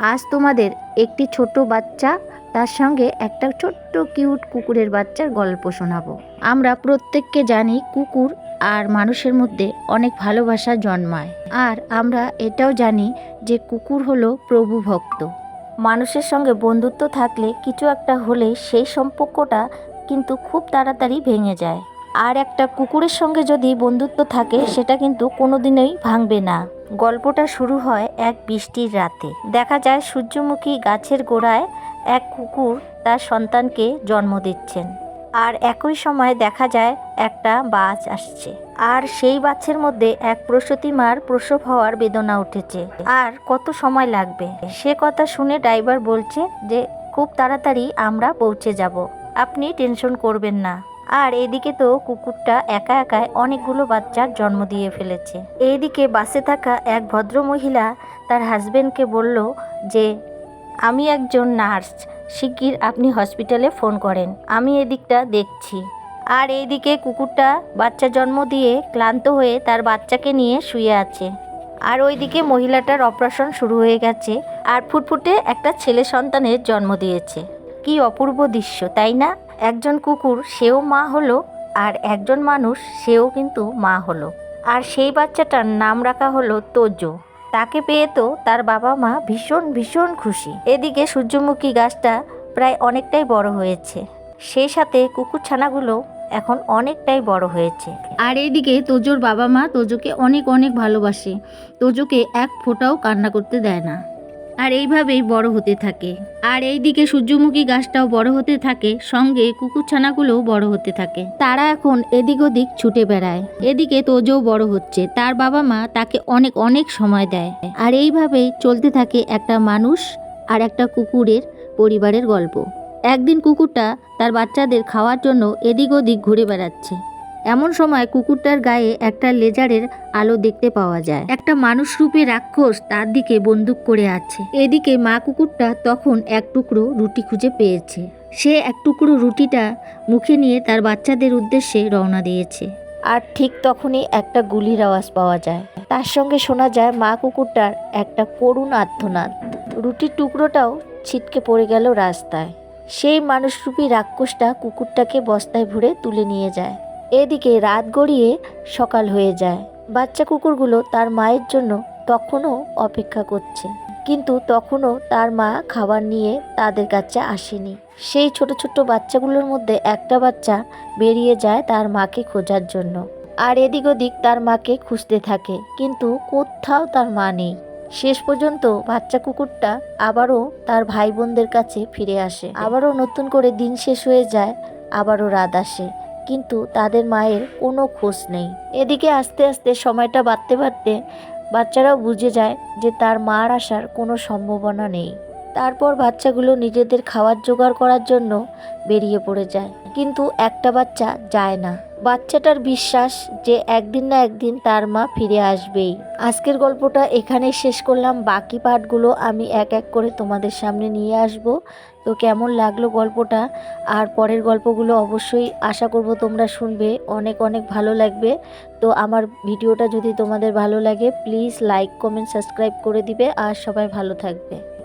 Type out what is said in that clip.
আজ তোমাদের একটি ছোট বাচ্চা, তার সঙ্গে একটা ছোট্ট কিউট কুকুরের বাচ্চার গল্প শোনাবো। আমরা প্রত্যেককে জানি কুকুর আর মানুষের মধ্যে অনেক ভালোবাসা জন্মায়। আর আমরা এটাও জানি যে কুকুর হলো প্রভু ভক্ত। মানুষের সঙ্গে বন্ধুত্ব থাকলে কিছু একটা হলে সেই সম্পর্কটা কিন্তু খুব তাড়াতাড়ি ভেঙে যায়। আর একটা কুকুরের সঙ্গে যদি বন্ধুত্ব থাকে, সেটা কিন্তু কোনোদিনই ভাঙবে না। গল্পটা শুরু হয় এক বৃষ্টির রাতে। দেখা যায় সূর্যমুখী গাছের গোড়ায় এক কুকুর তার সন্তানকে জন্ম দিচ্ছেন। আর একই সময় দেখা যায় একটা বাজ আসছে। আর সেই বাচ্চার মধ্যে এক প্রসূতি মার প্রসব হওয়ার বেদনা উঠেছে। আর কত সময় লাগবে? সে কথা শুনে ড্রাইভার বলছে যে, খুব তাড়াতাড়ি আমরা পৌঁছে যাব। আপনি টেনশন করবেন না। আর এদিকে তো কুকুরটা একা একাই অনেকগুলো বাচ্চার জন্ম দিয়ে ফেলেছে। এইদিকে বাসে থাকা এক ভদ্র মহিলা তার হাজবেন্ডকে বলল যে, আমি একজন নার্স, শিগগির আপনি হসপিটালে ফোন করেন। আমি এদিকটা দেখছি। আর এইদিকে কুকুরটা বাচ্চা জন্ম দিয়ে ক্লান্ত হয়ে তার বাচ্চাকে নিয়ে শুয়ে আছে। আর ওইদিকে মহিলাটার অপারেশন শুরু হয়ে গেছে আর ফুটফুটে একটা ছেলে সন্তানের জন্ম দিয়েছে। কি অপূর্ব দৃশ্য, তাই না? একজন কুকুর, সেও মা হলো, আর একজন মানুষ, সেও কিন্তু মা হলো। আর সেই বাচ্চাটার নাম রাখা হলো তোজো তাকে পেয়ে তো তার বাবা মা ভীষণ ভীষণ খুশি। এদিকে সূর্যমুখী গাছটা প্রায় অনেকটাই বড় হয়েছে। সেই সাথে কুকুর ছানাগুলো এখন অনেকটাই বড় হয়েছে। আর এইদিকে তোজোর বাবা মা তোজোকে অনেক অনেক ভালোবাসে। তোজোকে এক ফোঁটাও কান্না করতে দেয় না। আর এইভাবেই বড় হতে থাকে। আর এইদিকে সূর্যমুখী গাছটাও বড় হতে থাকে, সঙ্গে কুকুরছানাগুলোও বড় হতে থাকে। তারা এখন এদিক ওদিক ছুটে বেড়ায়। এদিকে তোজও বড় হচ্ছে। তার বাবা মা তাকে অনেক অনেক সময় দেয়। আর এইভাবেই চলতে থাকে একটা মানুষ আর একটা কুকুরের পরিবারের গল্প। একদিন কুকুরটা তার বাচ্চাদের খাওয়ার জন্য এদিক ওদিক ঘুরে বেড়াচ্ছে। এমন সময় কুকুরটার গায়ে একটা লেজারের আলো দেখতে পাওয়া যায়। একটা মানুষ রূপে রাক্ষস তার দিকে বন্দুক করে আছে। এদিকে মা কুকুরটা তখন এক টুকরো রুটি খুঁজে পেয়েছে। সে এক টুকরো রুটিটা মুখে নিয়ে তার বাচ্চাদের উদ্দেশ্যে রওনা দিয়েছে। আর ঠিক তখনই একটা গুলির আওয়াজ পাওয়া যায়। তার সঙ্গে শোনা যায় মা কুকুরটার একটা করুণ আর্থনাদ রুটির টুকরোটাও ছিটকে পড়ে গেল রাস্তায়। সেই মানুষরূপী রাক্ষসটা কুকুরটাকে বস্তায় ভরে তুলে নিয়ে যায়। এদিকে রাত গড়িয়ে সকাল হয়ে যায়। বাচ্চা কুকুরগুলো তার মায়ের জন্য তখনও অপেক্ষা করছে। কিন্তু তখনও তার মা খাবার নিয়ে তাদের কাছে আসেনি। সেই ছোট ছোট বাচ্চাগুলোর মধ্যে একটা বাচ্চা বেরিয়ে যায় তার মাকে খোঁজার জন্য। আর এদিক ওদিক তার মাকে খুঁজতে থাকে, কিন্তু কোথাও তার মা নেই। শেষ পর্যন্ত বাচ্চা কুকুরটা আবারও তার ভাই বোনদের কাছে ফিরে আসে। আবারও নতুন করে দিন শেষ হয়ে যায়, আবারও রাত আসে। কিন্তু তাদের মায়ের কোনো খোঁজ নেই। এদিকে আস্তে আস্তে সময়টা বাড়তে বাড়তে বাচ্চারাও বুঝে যায় যে তার মার আসার কোনো সম্ভাবনা নেই। তারপর বাচ্চাগুলো নিজেদের খাবার জোগাড় করার জন্য বেরিয়ে পড়ে যায়। কিন্তু একটা বাচ্চা যায় না। বাচ্চাটার বিশ্বাস যে একদিন না একদিন তার মা ফিরে আসবেই। আজকের গল্পটা এখানে শেষ করলাম। বাকি পার্টগুলো আমি এক এক করে তোমাদের সামনে নিয়ে আসব। তো কেমন লাগল গল্পটা? আর পরের গল্পগুলো অবশ্যই আশা করব তোমরা শুনবে। অনেক অনেক ভালো লাগবে। তো আমার ভিডিওটা যদি তোমাদের ভালো লাগে প্লিজ লাইক কমেন্ট সাবস্ক্রাইব করে দিবে। আর সবাই ভালো থাকবে।